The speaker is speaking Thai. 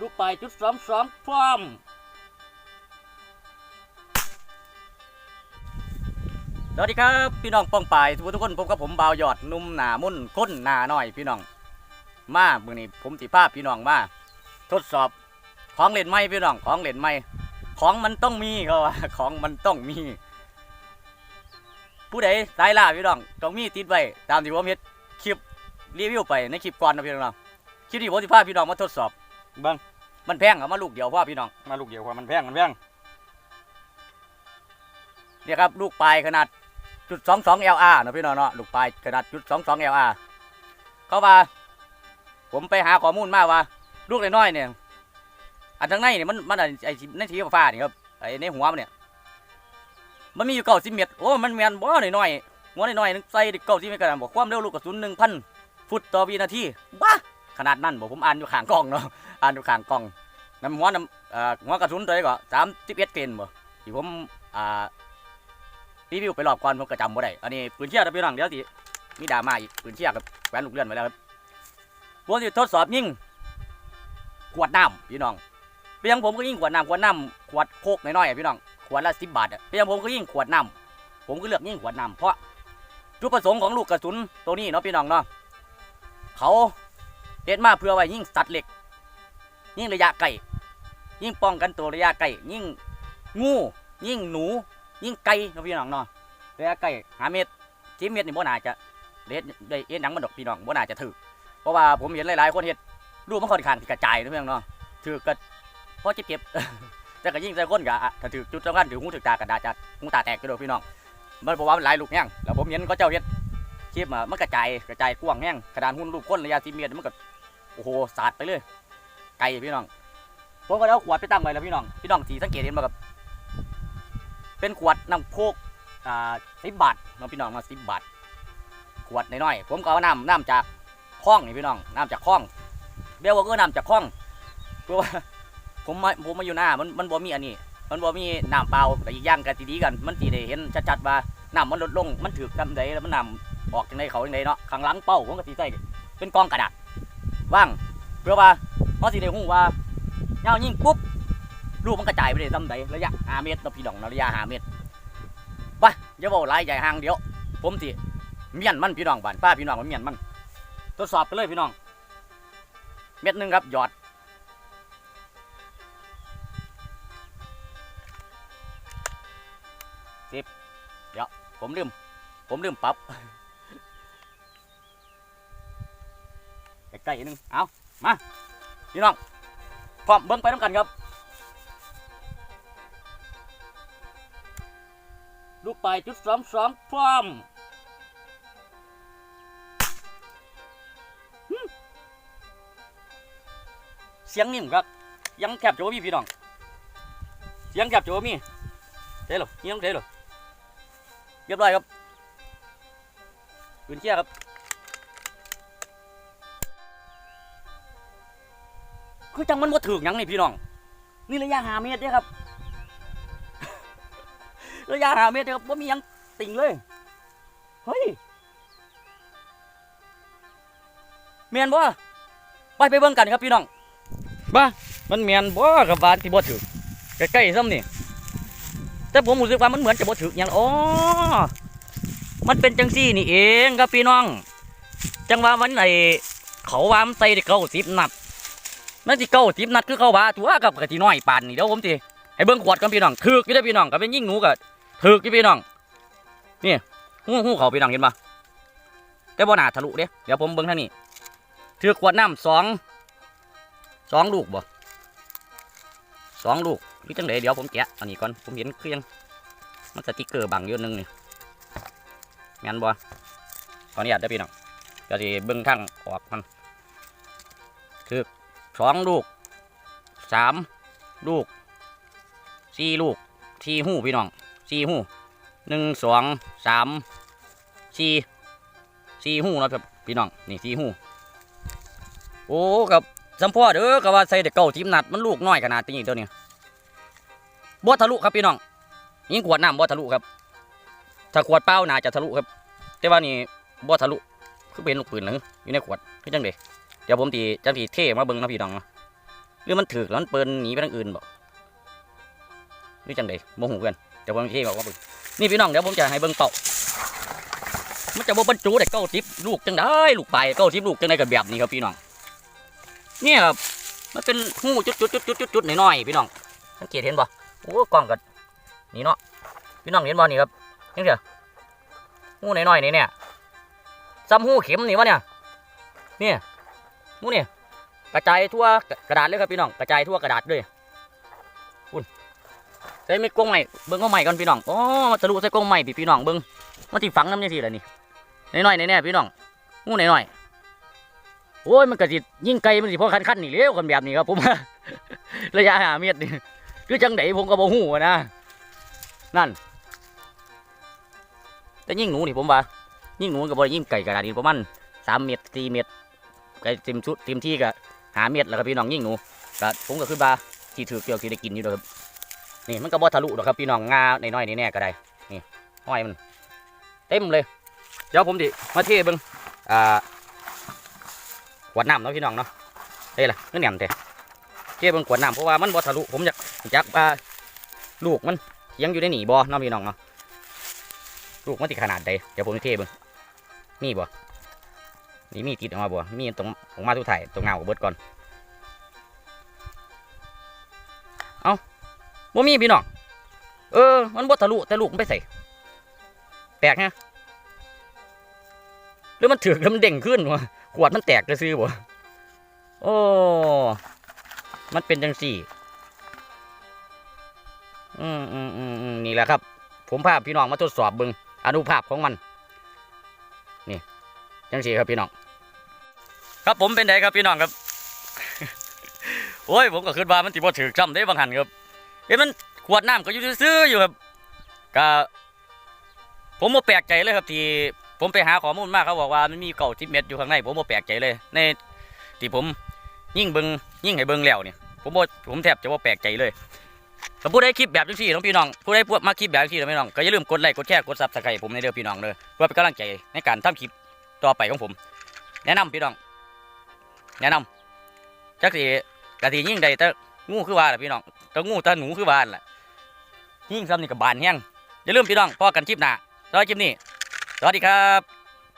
ลูกปลายจุดสองสองพร้อมสวัสดีครับพี่น้องป้องปายทุกทุกคนพบกับผมบ่าวยอดนุ่มหนามุ่นก้นหนาหน่อยพี่น้อง มาเมื่อนี้ผมสิภาพพี่น้องมาทดสอบของเล่นใหม่พี่น้องของเล่นใหม่ของมันต้องมีเขาว่าของมันต้องมี ผู้ใดสายล่าพี่น้องต้องมีติดไว้ตามที่ผมเฮ็ดคลิปรีวิวไปในคลิปก่อนนะพี่น้องคลิปนี้ผมสิพาพพี่น้องมาทดสอบ เบิ้งมันแพงเอามาลูกเดียวพ่อพี่น้องมาลูกเดียวกว่ามันแพงมันแพงเนี่ยครับลูกปลายขนาดจุดสองสอง LR นะพี่น้องเนาะลูกปลายขนาดจุดสองสอง LR เขาว่า ผมไปหาข้อมูลมาว่า ลูกน้อยๆเนี่ยอันทางในเนี่ยมันมันอันไอ้ในสีฟ้าๆนี่ครับไอ้ในหัวมันเนี่ยมันมีอยู่เก้าสิบเมตรโอ้มันแมนบ่น้อยๆหัวน้อยๆนึงใส่เก้าสิบเมตรกระดานบอกความเร็วลูกกระสุนหนึ่งพันฟุตต่อวินาทีบ้า ขนาดนั้นบอกผมอ่านอยู่ข้างกล้องเนาะอ่านอยู่ข้างกล้องน้ำหัวน้ำเอ่อหัวกระสุนตัวนี้ก็สามสิบเอ็ดเกนบ่ที่ผมอ่ารีวิวไปรอบก่อนผมก็จำบ่ได้อันนี้ปืนเชี่ยนะพี่น้องเดี๋ยวสิมีดราม่าอีกปืนเชี่ยกับแหวนลูกเลื่อนไว้แล้วครับผมจะทดสอบยิงขวดน้ำพี่น้องเพียงผมก็ยิงขวดน้ำขวดน้ำขวดโคกน้อยๆอะพี่น้องขวดละสิบบาทอะเพียงผมก็ยิงขวดน้ำผมก็เลือกยิงขวดน้ำเพราะจุดประสงค์ของลูกกระสุนตัวนี้เนาะพี่น้องเนาะเขา เฮ็ดมาเพื่อไว้ยิ่งสัตว์เหล็ก ยิ่งระยะไกลยิ่งป้องกันตัวระยะไกลยิ่งงูยิ่งหนู ยิ่งไกลเนะพี่น้องเนาะระยะไกลหาเม็ดสิเม็ดนี่บ่น่าจะเด็ดได้เอ็นหยังมันดอกพี่น้องบ่น่าจะถือเพราะว่าผมเห็นหลายๆคนเฮ็ดรูปมันค่อนข้างกระจายนะพี่น้องเนาะถือก็พอเจ็บๆแต่ก็ยิ่งใส่คนก็อะถ้าถือจุดสำคัญถือหูถือตากระดาษจะหูตาแตกกันเลยพี่น้องมันบอกว่าหลายลูกแห้งแล้วผมเห็นเขาเจ้าเฮ็ดคลิปมามันกระจายกระจายกว้างแห้งกระดานหุ้นรูปคนระยะสิเมตรมันก็ โอ้โหสาดไปเลย ไกลพี่น้อง ผมก็เอาขวดไปตั้งไว้แล้วพี่น้อง พี่น้องสีสังเกตเห็นบ่ครับ เป็นขวดน้ำโคกอ่าสิบบาทน้องพี่น้องมาสิบบาท ขวดน้อยๆ ผมก็เอาน้ำน้ำจากคลองนี่พี่น้อง น้ำจากคลอง เบลว่าก็น้ำจากคลอง เพราะว่าผมมาผมมาอยู่หน้ามันมันบ่มีอันนี้ มันบ่มีน้ำเปล่าแต่อีกอย่างกันดีๆกัน มันสีได้เห็นชัดๆว่าน้ำมันลดลง มันถือกำไดแล้วมันน้ำออกจังไดเขาจังไดเนาะข้างหลังเป้าผมก็สีใส่เป็นกองกระดาษ ว่างเพื่อว่าเขาสีได้หูว่าเงายิงปุ๊บรูปมันกระจายไปเลยซ้ำใดระยะ5เมตรต่อพี่น้องนะระยะ5เมตรไปอย่าบอกหลายใหญ่ห่างเดียว ผมสิเมียนมันพี่น้องบ้านป้าพี่น้องมันเมียนมันทดสอบกันเลยพี่น้อง เม็ดหนึ่งครับหยอดสิบเดี๋ยวผมลืม ผมลืมปรับ ใกล้ๆอีนึงเอามาพี่น้องพร้อมเบิ้งไปน้ำกันครับ ลูกไปจุดสองสองพร้อมเสียงนิ่มครับ ยังแคบจะว่ามีพี่น้อง เสียงแคบจะว่ามีเทหรอนี่ต้องเทหรอเรียบร้อยครับปืนเชี่ยครับ คือจังมันบ่ถึกหยังนี่พี่น้อง นี่ระยะหาเมตรเด้อครับ ระยะหาเมตรครับว่ามีหยังติ่งเลย เฮ้ยเมียนบ่ไปไปเบิ่งกันครับพี่น้องบ้ามันเมียนบ่กับบาดที่บ่ถึกใกล้ๆซ้ำนี่แต่ผมรู้สึกว่ามันเหมือนจะบ่ถึกหยังอ๋อ มันเป็นจังซี่นี่เองครับพี่น้อง จังว่าวันไหนเขาว่ามใส่ได้เก้าสิบนัด มันสิเก้าสิบนัดคือเขาว่าตัวกับกะทิน้อยปานนี่เดี๋ยวผมสิให้เบิ่งขวดกันพี่น้องถึกอยู่เด้อพี่น้องก็เป็นยิ่งหนูก็ถือกอยู่พี่น้องนี่หูหูเขาพี่น้องเห็นปะแต่บ่หนาทะลุเด้เดี๋ยวผมเบิ่งท่านี้ถือขวดน้ำสองสองลูกบ่สองลูกหรือจังไดเดี๋ยวผมแกะอันนี้ก่อนผมเห็นคือยังมันสติ๊กเกอร์บังอยู่นึงนี่งั้นบ่ขออนุญาตเด้พี่น้องก็สิเบิ่งทางออกมันถือ สองลูกสามลูกสี่ลูกที่หูพี่น้องสี่หูหนึ่งสองสามสี่สี่หูนะครับพี่น้องนี่สี่หูโอ้กับสัมพ่อเด้อกับว่าใส่เด็กเก่าทีมนัดมันลูกน้อยขนาดนี้ตัวนี้บ่ทะลุครับพี่น้องยิงขวดน้ำบ่ทะลุครับ ถ้าขวดเปล่าน่าจะทะลุครับ แต่ว่านี่บ่ทะลุคือเป็นลูกปืนเลยอยู่ในขวดคือจังเดเดี๋ยวผมตีจังตีเท่มาเบิ่งนะพี่น้องเนาะหรือมันถือแล้วมันเปินหนีไปทางอื่นบ่หรือจังใดโมโหกันเดี๋ยวผมจะบอกว่าเบิ่งนี่พี่น้องเดี๋ยวผมจะให้เบิ่งเป่ามันจะบ่บรรจุได้เก้าสิบลูกจังได้ลูกไปเก้าสิบลูกจังได้กับแบบนี้ครับพี่น้องเนี่ยครับมันเป็นหูจุดจุดจุดจุดจุดจุดน้อยๆพี่น้องสังเกตเห็นบ่โอ้กล้องกันนี่เนาะพี่น้องเห็นบ่นี่ครับนี่เถอะหูน้อยๆนี่เนี่ยซ้ำหูเข็มนี่วะเนี่ยเนี่ย หูเนี่ยกระจายทั่วกระดาษเลยครับพี่น้องกระจายทั่วกระดาษเลยคุณใส่ไม่กงใหม่เบิ้งกงใหม่ก่อนพี่น้องอ๋อมันทะลุใส่กงใหม่พี่พี่น้องเบิ้งมันที่ฝังน้ำยังสิล่ะนี่น้อยๆแน่ๆพี่น้องงูน้อยๆโอ้ยมันกระสิยิ่งไกลมันสิพอคันๆนี่เลี้ยวกันแบบนี้ครับผมระยะหาเมตรนี่คือจังไดผมก็บ่ฮู้อะนะนั่น แต่ยิ่งหนูนี่ผมว่ายิ่งหนูก็บ่ได้ยิ่งไกลกระดาษนี่ประมาณสามเมตรสี่เมตร ไก่เต็มชุดเต็มที่ก็หาเม็ดแล้วครับพี่น้องยิ่งหนูก็ผมก็คือว่าที่ถือเกี่ยวที่ได้กินอยู่เด้อครับนี่มันก็บ่ทะลุหรอกครับพี่น้องงาในน้อยนี่แน่ก็ได้นี่ห้อยมัน เต็มเลย เดี๋ยวผมดิมาเทบิ่งอ่าขวดน้ำเนาะพี่น้องเนาะเฮ้ยล่ะเงื่อนแหนมเตะเทบิ่งขวดน้ำเพราะว่ามันบ่ทะลุผมอยากอยากว่าลูกมันยังอยู่ในหนีบ่เนาะพี่น้องเนาะลูกมันติขนาดใดเดี๋ยวผมจะเทบิ่งนี่บ่ นี่มีติดออกมาบ่ มีตรงออกมาทุกถ่ายตรงเงาเบิดก่อน เอาบ่มีพี่น้อง เออ มันบ่ทะลุแต่ลูกมันไปใส่ แตกฮะหรือมันถือกแล้วมันเด้งขึ้นวะขวดมันแตกจะซื้อบ่ โอ้ มันเป็นจังสี่ อืมอืมอืมอืมนี่แหละครับ ผมพาพพี่น้องมาทดสอบเบิงอนุภาพของมัน จังสี่ครับพี่น้อง ครับผมเป็นไงครับพี่น้องครับ โอ้ยผมก็คิดว่ามันติบ่ถือจำได้บางหันครับเอ้มันขวดน้ำก็อยู่ซื่ออยู่ครับก็ผมบ่แปลกใจเลยครับที่ผมไปหาข้อมูลมาเขาบอกว่ามันมีเก่าสิบเม็ดอยู่ข้างในผมบ่แปลกใจเลย ในที่ผมยิ่งเบิงยิ่งให้เบิงแล้วเนี่ยผมบ่ผมแทบจะบ่าแปลกใจเลยถ้าผู้ใดคลิปแบบจังซี่น้องพี่น้องผู้ใดพวกมาคลิปแบบจังซี่น้องพี่น้องก็อย่าลืมกดไลค์กดแชร์กดซับสไครต์ผมในเด้อพี่น้องเด้อเพื่อเป็นกำลังใจในการทำคลิป ต่อไปของผม แนะนำพี่น้อง แนะนำจักสีกะทียิ่งใดแต่งูคือว่าแหละพี่น้องแต่งูแต่หนูคือว่าแหละยิ่งซ้ำนี่กับบานแห้งอย่าลืมพี่น้องพอกันชิปหน้าสวัสดีคลิปนี้สวัสดีครับ